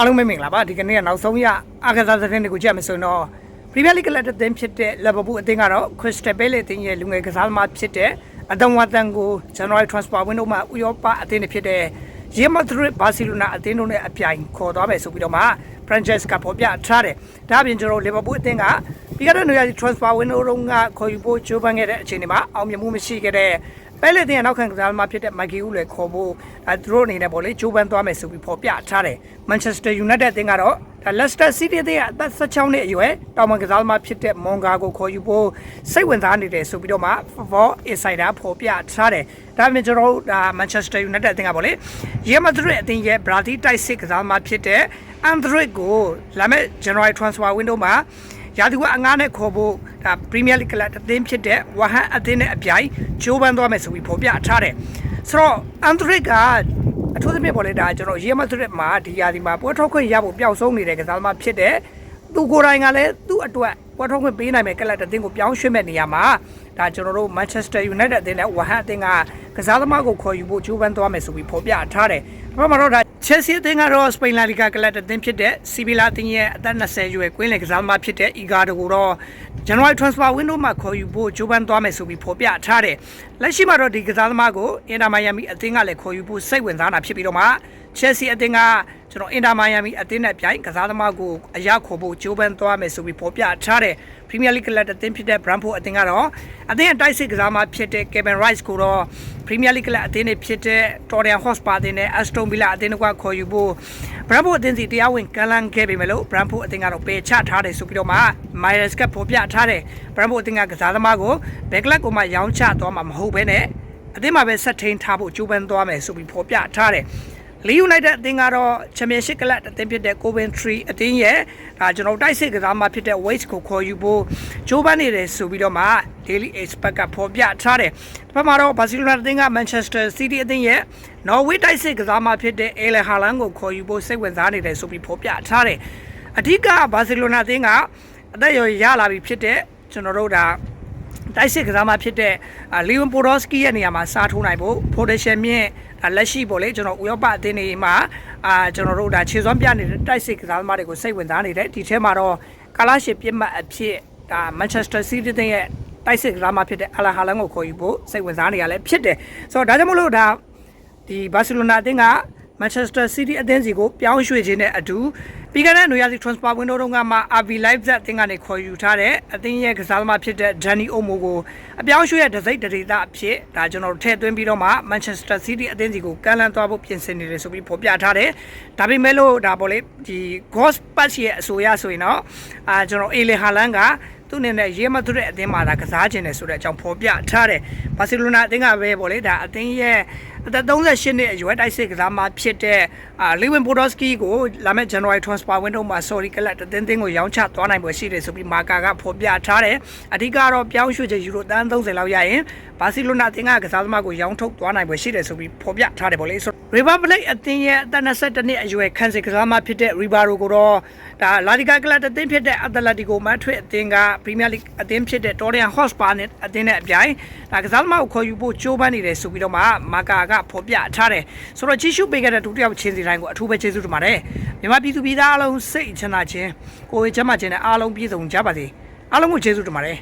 အားလုံးပဲမင်္ဂလာပါဒီကနေ့ကနောက်ဆုံးရအာကစားသတင်းတွေကိုကြည့်ရမယ်ဆိုရင်တော့ Premier League လက်တင်ဖြစ်တဲ့ Liverpool အသင်းကတော့ Crystal Palace အသင်းရဲ့လူငယ်ကစားသမားဖြစ်တဲ့အဒမ်ဝါတန်ကို January transfer window မှာဥရောပအသင်းတွေဖြစ်တဲ့ Real Madrid Barcelona အသင်းတို့နဲ့အပြိုင်ခေါ်သွားမယ်ဆိုပြီးတော့မှ franchise ကပေါ်ပြထားတယ်ဒါအပြင်ကျွန်တော် Liverpool အသင်းကပြီးခဲ့တဲ့နေရာဒီ transfer window တုန်းကခေါ်ယူဖို့ကြိုးပမ်းခဲ့တဲ့အချိန်တွေမှာအောင်မြင်မှုမရှိခဲ့တဲ့ ပဲလေတင်နောက်ခံကစားသမားဖြစ်တဲ့မိုက်ကီဦးလည်းခေါ်ဖို့အဲသူတို့အနေနဲ့ပေါ့လေဂျိုးပန်သွားမယ်ဆိုပြီးဖော်ပြထားတယ်မန်ချက်စတာယူနိုက်တက်အသင်းကတော့ဒါလက်စတာစီးတီးအသင်းကအသက်16နှစ်အရွယ်တောင်မန်ကစားသမားဖြစ်တဲ့မွန်ဂါကိုခေါ်ယူဖို့စိတ်ဝင်စားနေတယ်ဆိုပြီးတော့မှ For Insider ဖော်ပြထားတယ်ဒါပေမဲ့ကျွန်တော်တို့ဒါမန်ချက်စတာယူနိုက်တက်အသင်းကပေါ့လေရီမက်ဒရစ်အသင်းရဲ့ဘရာတီတိုက်စစ်ကစားသမားဖြစ်တဲ့အန်ဒရစ်ကိုလာမယ့် January transfer window မှာ ရာသီဝက်အငားနဲ့ခေါ်ဖို့ဒါပရီးမီးယားလိဂ်ကလပ်အသင်းဖြစ်တဲ့ဝဟန်အသင်းနဲ့အပြိုင်ဂျိုးပန်းသွားမယ်ဆိုပြီးဖော်ပြထားတယ်ဆိုတော့အန်ဒရစ်ကအထူးသဖြင့်ပေါ်လေဒါကျွန်တော်ရီမက်ဒရစ်မှာဒီရာသီမှာပွဲထုတ်ခွင့်ရဖို့ပျောက်ဆုံးနေတဲ့ကစားသမားဖြစ်တဲ့သူကိုယ်တိုင်ကလည်းသူ့အတွက် ပွဲထုတ်ခွင့်ပေးနိုင်မယ်ကလပ်အသင်းကိုပြောင်းရွှေ့မဲ့နေရာမှာဒါကျွန်တော်တို့ Manchester United အသင်းနဲ့ဝဟန်အသင်းကကစားသမားကိုခေါ်ယူဖို့ဂျိုးပန်းသွားမယ်ဆိုပြီးဖော်ပြထားတယ်။ဘာမှတော့ဒါ Chelsea အသင်းကတော့ Spain La Liga ကလပ်အသင်းဖြစ်တဲ့ Sevilla အသင်းရဲ့အသက်20ရွယ်ကွင်းလယ်ကစားသမားဖြစ်တဲ့ Igado ကိုတော့ January transfer window မှာခေါ်ယူဖို့ဂျိုးပန်းသွားမယ်ဆိုပြီးဖော်ပြထားတယ်။လက်ရှိမှာတော့ဒီကစားသမားကို Inter Miami အသင်းကလည်းခေါ်ယူဖို့စိတ်ဝင်စားတာဖြစ်ပြီးတော့မှ Chelsea အသင်းကကျွန်တော် Inter Miami အသင်းနဲ့ပြိုင်ကစားသမားကိုအရခေါ်ဖို့ဂျိုးပန်းသွားမယ်ဆိုပြီးဖော်ပြထားတယ်။ Premier League ကလပ်အသင်းဖြစ်တဲ့ Brentford အသင်းကတော့အသင်းအတိုက်စစ်ကစားသမားဖြစ်တဲ့ Kevin Rice ကိုတော့ Premier League ကလပ်အသင်းတွေဖြစ်တဲ့ Tottenham Hotspur အသင်းနဲ့ Aston Villa အသင်းတို့ကခေါ်ယူဖို့ Brentford အသင်းစီတရားဝင်ကမ်းလှမ်းခဲ့ပေမဲ့လို့ Brentford အသင်းကတော့ပယ်ချထားတယ်ဆိုပြီးတော့မှ Myers ကဖော်ပြထားတယ် Brentford အသင်းကကစားသမားကိုဘယ်ကလပ်ကိုမှရောင်းချသွားမှာမဟုတ်ဘဲနဲ့အသင်းမှာပဲဆက်ထိန်ထားဖို့ကြိုးပမ်းသွားမယ်ဆိုပြီးဖော်ပြထားတယ် လီယူနိုက်တက်အသင်းကတော့ချန်ပီယံရှစ်ကလပ်အသင်းဖြစ်တဲ့ Coventry အသင်းရဲ့ဒါကျွန်တော်တိုက်စစ်ကစားမှဖြစ်တဲ့ Wales ကိုခေါ်ယူဖို့ဂျိုးပန်းနေတယ်ဆိုပြီးတော့မှ Daily Express ကဖော်ပြထားတယ်။ဒီဘက်မှာတော့ Barcelona အသင်းက Manchester City အသင်းရဲ့ Norway တိုက်စစ်ကစားမှဖြစ်တဲ့ Erling Haaland ကိုခေါ်ယူဖို့စိတ်ဝင်စားနေတယ်ဆိုပြီးဖော်ပြထားတယ်။အဓိက Barcelona အသင်းကအသက်အရွယ်ရလာပြီဖြစ်တဲ့ကျွန်တော်တို့ဒါ တိုက်စစ်ကစားမဖြစ်တဲ့လီဝွန်ပိုဒိုစကီရဲ့နေရာမှာစားထိုးနိုင်ဖို့ဖိုဒရှင်မြင့်လက်ရှိပေါ့လေကျွန်တော်ဥရောပအသင်းတွေမှာအာကျွန်တော်တို့ဒါခြေစွမ်းပြနေတဲ့တိုက်စစ်ကစားသမားတွေကိုစိတ်ဝင်စားနေတယ်ဒီထဲမှာတော့ကာလာရှစ်ပြစ်မှတ်အဖြစ်ဒါမန်ချက်စတာစီးတီးရဲ့တိုက်စစ်ကစားမဖြစ်တဲ့အလာဟာလန်ကိုခေါ်ယူဖို့စိတ်ဝင်စားနေရလဲဖြစ်တယ်ဆိုတော့ဒါကြောင့်မလို့ဒါဒီဘာစီလိုနာအသင်းက Manchester City အသင်းစီကိုပြောင်းရွှေ့ခြင်းနဲ့အတူ ပြီးခဲ့တဲ့နွေရာသီ transfer window တုန်းကမှ RB Leipzig အသင်းကနေခေါ်ယူထားတဲ့အသင်းရဲ့ကစားသမားဖြစ်တဲ့ Danny Olmo ကိုအပြောင်းရွှေ့ရဲ့ဒစိမ့်ဒဒေတာအဖြစ်ဒါကျွန်တော်တို့ထည့်သွင်းပြီးတော့မှ Manchester City အသင်းစီကိုကမ်းလှမ်းသွားဖို့ပြင်ဆင်နေတယ်ဆိုပြီးဖော်ပြထားတယ်။ဒါပေမဲ့လို့ဒါပေါ့လေဒီ Ghost Patch ရဲ့အဆိုအရဆိုရင်တော့အာကျွန်တော် Ele Haaland ကသူ့အနေနဲ့ရေးမသွတဲ့အသင်းမှာဒါကစားခြင်းတယ်ဆိုတဲ့အကြောင်းဖော်ပြထားတယ်။ဘာစီလိုနာအသင်းကပဲပေါ့လေဒါအသင်းရဲ့အသက်38နှစ်အရွယ်တိုက်စစ်ကစားမဖြစ်တဲ့အာလီဝင်ပိုဒိုစကီကိုလာမယ့် January transfer window မှာ sorry ကလပ်တင်းတင်းကိုရောင်းချသွားနိုင်ပွဲရှိတယ်ဆိုပြီးမာကာကဖော်ပြထားတယ်။အဓိကတော့ပြောင်းရွှေ့ချေယူရိုတန်း30လောက်ရရင်ဘာစီလိုနာအသင်းကကစားသမားကိုရောင်းထုတ်သွားနိုင်ပွဲရှိတယ်ဆိုပြီးဖော်ပြထားတယ်ပေါ့လေဆို Republic အသင်းရဲ့အသက်22နှစ်အရွယ်ခန်းစစ်ကစားမဖြစ်တဲ့ Ribaro ကိုတော့ဒါလာလီဂါကလပ်အသင်းဖြစ်တဲ့ Atletico Madrid အသင်းက Premier League အသင်းဖြစ်တဲ့ Tottenham Hotspur နဲ့အသင်းနဲ့အပြိုင်ဒါကစားသမားကိုခေါ်ယူဖို့ကြိုးပမ်းနေတယ်ဆိုပြီးတော့မှမာကာကဖော်ပြထားတယ်ဆိုတော့ကြီးစုပေးခဲ့တဲ့ဒုတိယချင်းစီတိုင်းကိုအထူးပဲကျေးဇူးတင်ပါတယ်မြန်မာပြည်သူပြည်သားအလုံးစိတ်ချမ်းသာခြင်းကိုယ်ဝေချမ်းသာခြင်းနဲ့အားလုံးပြည့်စုံကြပါစေအားလုံးကိုကျေးဇူးတင်ပါတယ်